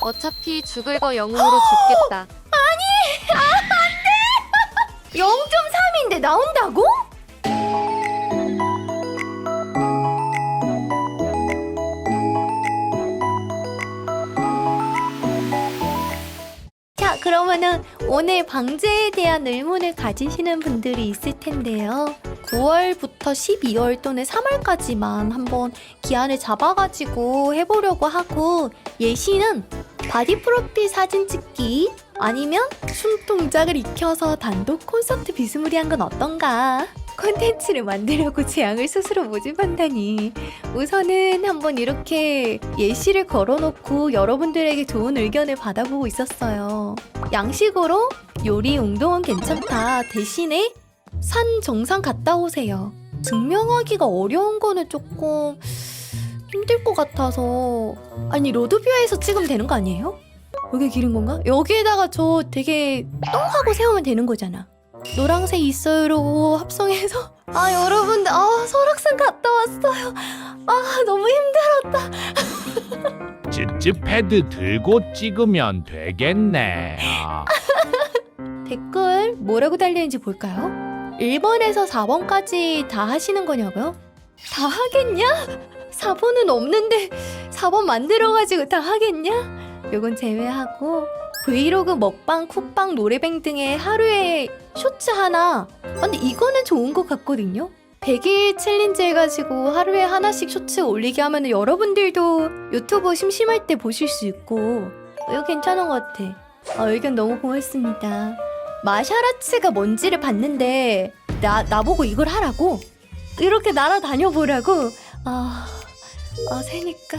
어차피 죽을 거 영웅으로 죽겠다. 0.3인데 나온다고? 자, 그러면은 오늘 방제에 대한 의문을 가지시는 분들이 있을 텐데요. 9월부터 12월 또는 3월까지만 한번 기한을 잡아가지고 해보려고 하고 예시는 바디 프로필 사진 찍기 아니면 숨 동작을 익혀서 단독 콘서트 비스무리한 건 어떤가? 콘텐츠를 만들려고 재앙을 스스로 모집한다니 우선은 한번 이렇게 예시를 걸어놓고 여러분들에게 좋은 의견을 받아보고 있었어요. 양식으로 요리 운동은 괜찮다 대신에 산 정상 갔다 오세요. 증명하기가 어려운 거는 조금 힘들 것 같아서 아니 로드뷰에서 찍으면 되는 거 아니에요? 여기 길은 건가? 여기에다가 저 되게 똥 하고 세우면 되는 거잖아. 노랑색 있어요로 합성해서 아 여러분들 아 설악산 갔다 왔어요. 아 너무 힘들었다. 찝찝 패드 들고 찍으면 되겠네. 아, 댓글 뭐라고 달리는지 볼까요? 1번에서 4번까지 다 하시는 거냐고요? 다 하겠냐? 4번은 없는데 4번 만들어가지고 다 하겠냐? 요건 제외하고 브이로그 먹방, 쿡방, 노래뱅 등의 하루에 쇼츠 하나 아, 근데 이거는 좋은 것 같거든요? 100일 챌린지 해가지고 하루에 하나씩 쇼츠 올리게 하면 여러분들도 유튜브 심심할 때 보실 수 있고 이거 괜찮은 것 같아 아, 의견 너무 고맙습니다 마샤라츠가 뭔지를 봤는데 나 나보고 이걸 하라고? 이렇게 날아다녀 보라고? 아, 아 새니까.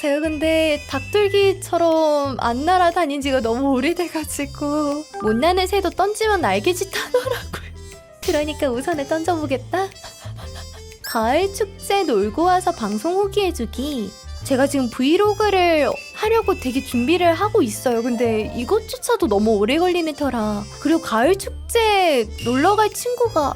제가 근데 닭들기처럼 안 날아다닌 지가 너무 오래돼가지고 못 나는 새도 던지면 날개짓 하더라고요. 그러니까 우선은 던져보겠다. 가을 축제 놀고 와서 방송 후기 해주기 제가 지금 브이로그를 하려고 되게 준비를 하고 있어요. 근데 이것조차도 너무 오래 걸리는 터라. 그리고 가을 축제 놀러 갈 친구가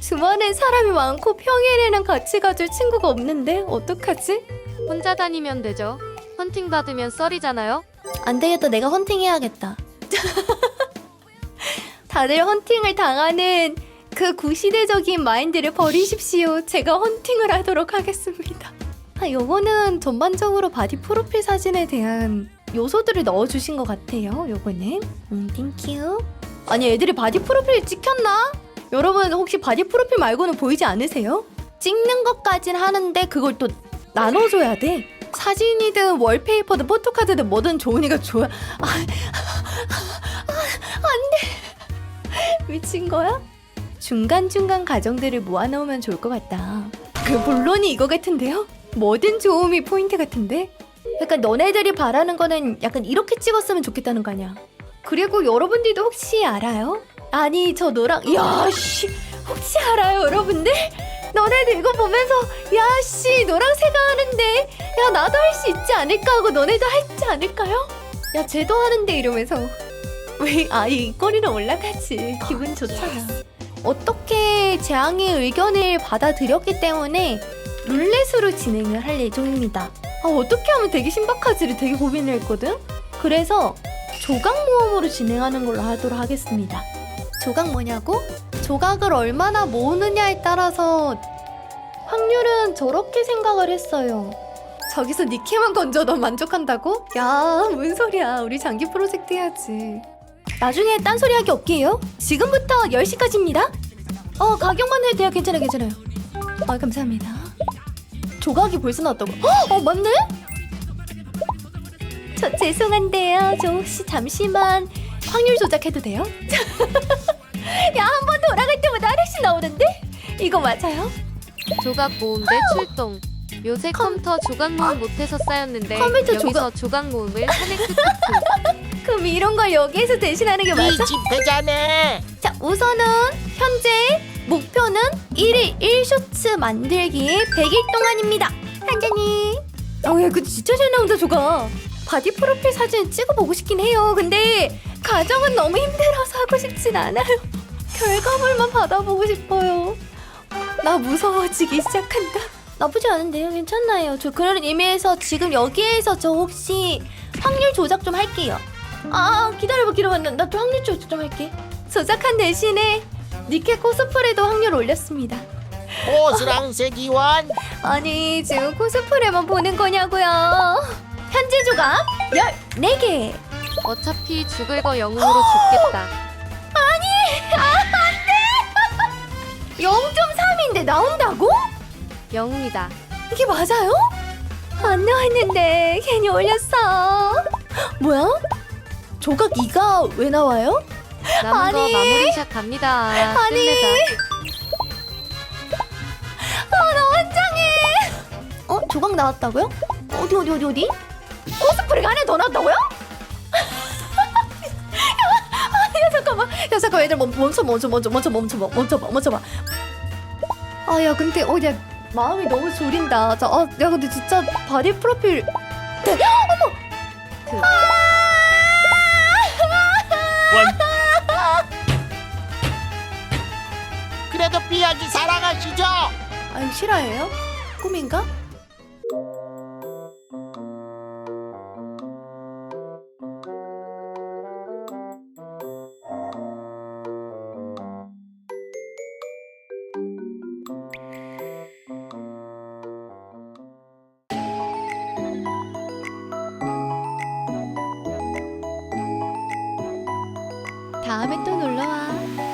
주말엔 사람이 많고 평일에는 같이 가줄 친구가 없는데 어떡하지? 혼자 다니면 되죠. 헌팅 받으면 썰이잖아요. 안 되겠다. 내가 헌팅 해야겠다. 다들 헌팅을 당하는 그 구시대적인 마인드를 버리십시오. 제가 헌팅을 하도록 하겠습니다. 아, 요거는 전반적으로 바디 프로필 사진에 대한 요소들을 넣어주신 것 같아요. 요거는. 음, 땡큐. 아니, 애들이 바디 프로필 찍혔나? 여러분, 혹시 바디 프로필 말고는 보이지 않으세요? 찍는 것까진 하는데 그걸 또 나눠줘야 돼. 사진이든 월페이퍼든 포토카드든 뭐든 좋으니까 좋아. 아, 안 돼. 미친 거야? 중간중간 과정들을 모아놓으면 좋을 것 같다. 그 본론이 이거 같은데요? 뭐든 좋음이 포인트 같은데? 약간 너네들이 바라는 거는 약간 이렇게 찍었으면 좋겠다는 거 아니야? 그리고 여러분들도 혹시 알아요? 아니 저 너랑 야씨 혹시 알아요 여러분들? 너네들 이거 보면서 야씨 너랑 새가 하는데 야 나도 할 수 있지 않을까 하고 너네도 할지 않을까요? 야 쟤도 하는데 이러면서 왜 아이 꼬리는 올라가지 기분 좋잖아 어떻게 재앙의 의견을 받아들였기 때문에 룰렛으로 진행을 할 예정입니다 아 어떻게 하면 되게 신박하지를 되게 고민을 했거든 그래서 조각 모음으로 진행하는 걸로 하도록 하겠습니다 조각 뭐냐고? 조각을 얼마나 모으느냐에 따라서 확률은 저렇게 생각을 했어요. 저기서 니케만 건져 너 만족한다고? 야, 뭔 소리야. 우리 장기 프로젝트 해야지. 나중에 딴소리 하기 없게요. 지금부터 10시까지입니다. 어, 가격만 해도 돼요. 괜찮아요, 괜찮아요. 아, 감사합니다. 조각이 벌써 나왔다고? 헉, 어, 맞네? 저 죄송한데요. 저 혹시 잠시만 확률 조작해도 돼요? 야, 한 번 돌아갈 때마다 하나씩 나오는데? 이거 맞아요? 조각 모음 대 출동. 요새 컴퓨터 조각 모음 못해서 쌓였는데 컴퓨터 여기서 조각, 모음을 한해 끝 그럼 이런 걸 여기에서 대신하는 게 맞아? 집회잖아. 자, 우선은 현재 목표는 1일 1쇼츠 만들기 100일 동안입니다. 한자님. 어, 야, 그 진짜 잘 나온다, 저가. 바디 프로필 사진 찍어보고 싶긴 해요. 근데 과정은 너무 힘들어서 하고 싶진 않아요. 결과물만 받아보고 싶어요. 나 무서워지기 시작한다. 나쁘지 않은데요. 괜찮나요? 저 그런 의미에서 지금 여기에서 저 혹시 확률 조작 좀 할게요. 아 기다려봐 기다려봐 나좀 확률 조작 좀 할게. 조작한 대신에 니케 코스프레도 확률 올렸습니다. 보스랑색 이원 아니 지금 코스프레만 보는 거냐고요. 현재 조각 14개. 어차피 죽을 거 영웅으로 죽겠다. 0.3인데 나온다고? 영웅이다. 이게 맞아요? 안 나왔는데 괜히 올렸어. 뭐야? 조각 2가 왜 나와요? 남은 아니. 거 마무리샷 갑니다. 아니. 끝내자. 아, 나 환장해. 어, 조각 나왔다고요? 어디 어디 어디 어디? 코스프레가 하나 더 나왔다고요? 야, 잠깐만. 야, 잠깐 얘들 멈- 멈춰 멈춰 멈춰 멈춰 멈춰 멈춰 봐 멈춰 봐. 아, 야, 근데 어, 야, 마음이 너무 졸인다. 자, 아, 야, 근데 진짜 바디 프로필 그. 그래도 삐약이 사랑하시죠 아유 실화예요? 꿈인가? 다음에 또 놀러와.